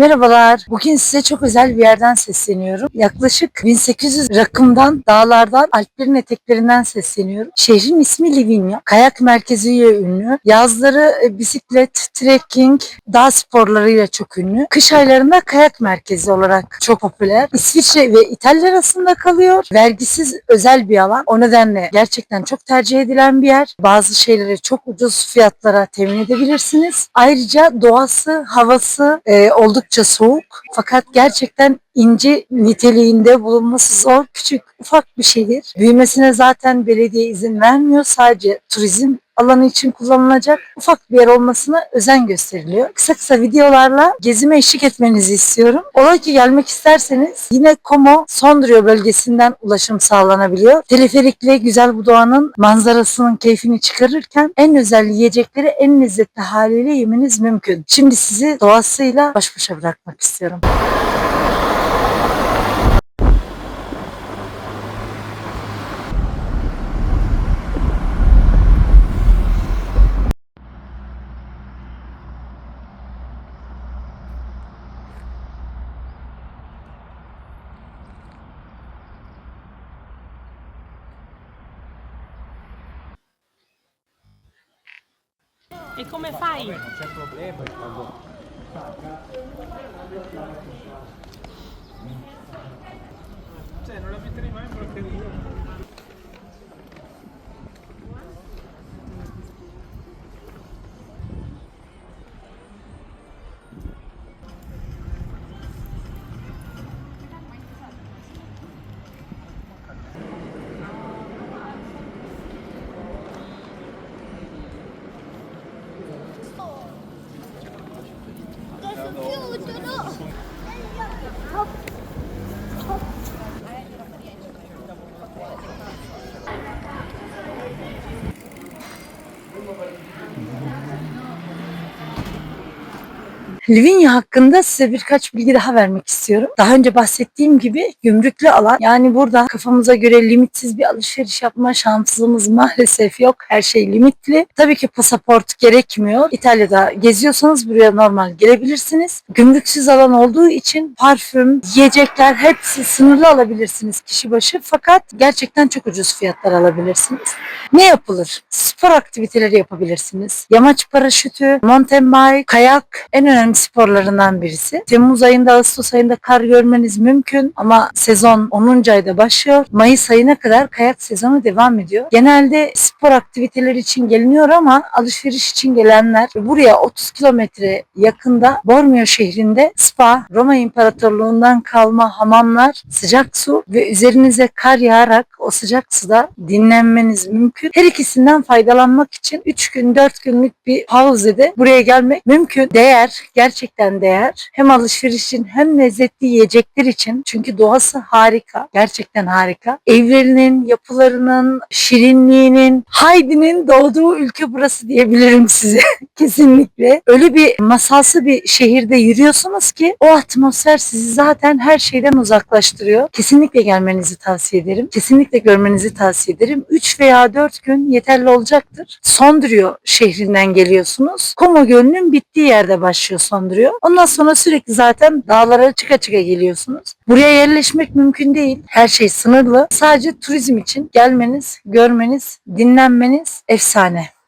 Merhabalar. Bugün size çok özel bir yerden sesleniyorum. Yaklaşık 1800 rakımdan, dağlardan, Alplerin eteklerinden sesleniyorum. Şehrin ismi Livigno. Kayak merkeziyle ünlü. Yazları e, bisiklet, trekking, dağ sporlarıyla çok ünlü. Kış aylarında kayak merkezi olarak çok popüler. İsviçre ve İtalya arasında kalıyor. Vergisiz özel bir alan. O nedenle gerçekten çok tercih edilen bir yer. Bazı şeyleri çok ucuz fiyatlara temin edebilirsiniz. Ayrıca doğası, havası e, oldukça soğuk. Fakat gerçekten ince niteliğinde bulunması zor. Küçük, ufak bir şehir. Büyümesine zaten belediye izin vermiyor. Sadece turizm alanı için kullanılacak ufak bir yer olmasına özen gösteriliyor. Kısa kısa videolarla gezime eşlik etmenizi istiyorum. Ola ki gelmek isterseniz yine Como Sondrio bölgesinden ulaşım sağlanabiliyor. Teleferikle güzel bu doğanın manzarasının keyfini çıkarırken en özel yiyecekleri en lezzetli haliyle yemeniz mümkün. Şimdi sizi doğasıyla baş başa bırakmak istiyorum. E come fai? Vabbè, non c'è problema quando Cioè, non la metterei mai in broccheria. Livigno hakkında size birkaç bilgi daha vermek istiyorum. Daha önce bahsettiğim gibi gümrüklü alan. Yani burada kafamıza göre limitsiz bir alışveriş yapma şansımız maalesef yok. Her şey limitli. Tabii ki pasaport gerekmiyor. İtalya'da geziyorsanız buraya normal gelebilirsiniz. Gümrüksüz alan olduğu için parfüm, yiyecekler hepsi sınırlı alabilirsiniz kişi başı. Fakat gerçekten çok ucuz fiyatlar alabilirsiniz. Ne yapılır? Spor aktiviteleri yapabilirsiniz. Yamaç paraşütü, mountain bike, kayak en önemli sporlarından birisi. Temmuz ayında, Ağustos ayında kar görmeniz mümkün ama sezon 10. ayda başlıyor. Mayıs ayına kadar kayak sezonu devam ediyor. Genelde spor aktiviteleri için geliniyor ama alışveriş için gelenler buraya 30 kilometre yakında Bormio şehrinde spa, Roma İmparatorluğundan kalma hamamlar, sıcak su ve üzerinize kar yağarak o sıcak suda dinlenmeniz mümkün. Her ikisinden faydalanmak için 3 gün 4 günlük bir pauzede buraya gelmek mümkün. Değer, gerçekten değer. Hem alışveriş için hem lezzetli yiyecekler için. Çünkü doğası harika. Gerçekten harika. Evlerinin, yapılarının, şirinliğinin, Haydi'nin doğduğu ülke burası diyebilirim size. Kesinlikle. Öyle bir masalsı bir şehirde yürüyorsunuz ki o atmosfer sizi zaten her şeyden uzaklaştırıyor. Kesinlikle gelmenizi tavsiye ederim. Kesinlikle görmenizi tavsiye ederim. 3 veya 4 gün yeterli olacaktır. Sondrio şehrinden geliyorsunuz. Como Gölü'nün bittiği yerde başlıyor Sondrio. Ondan sonra sürekli zaten dağlara çıka çıka geliyorsunuz. Buraya yerleşmek mümkün değil. Her şey sınırlı. Sadece turizm için gelmeniz, görmeniz, dinlenmeniz efsane.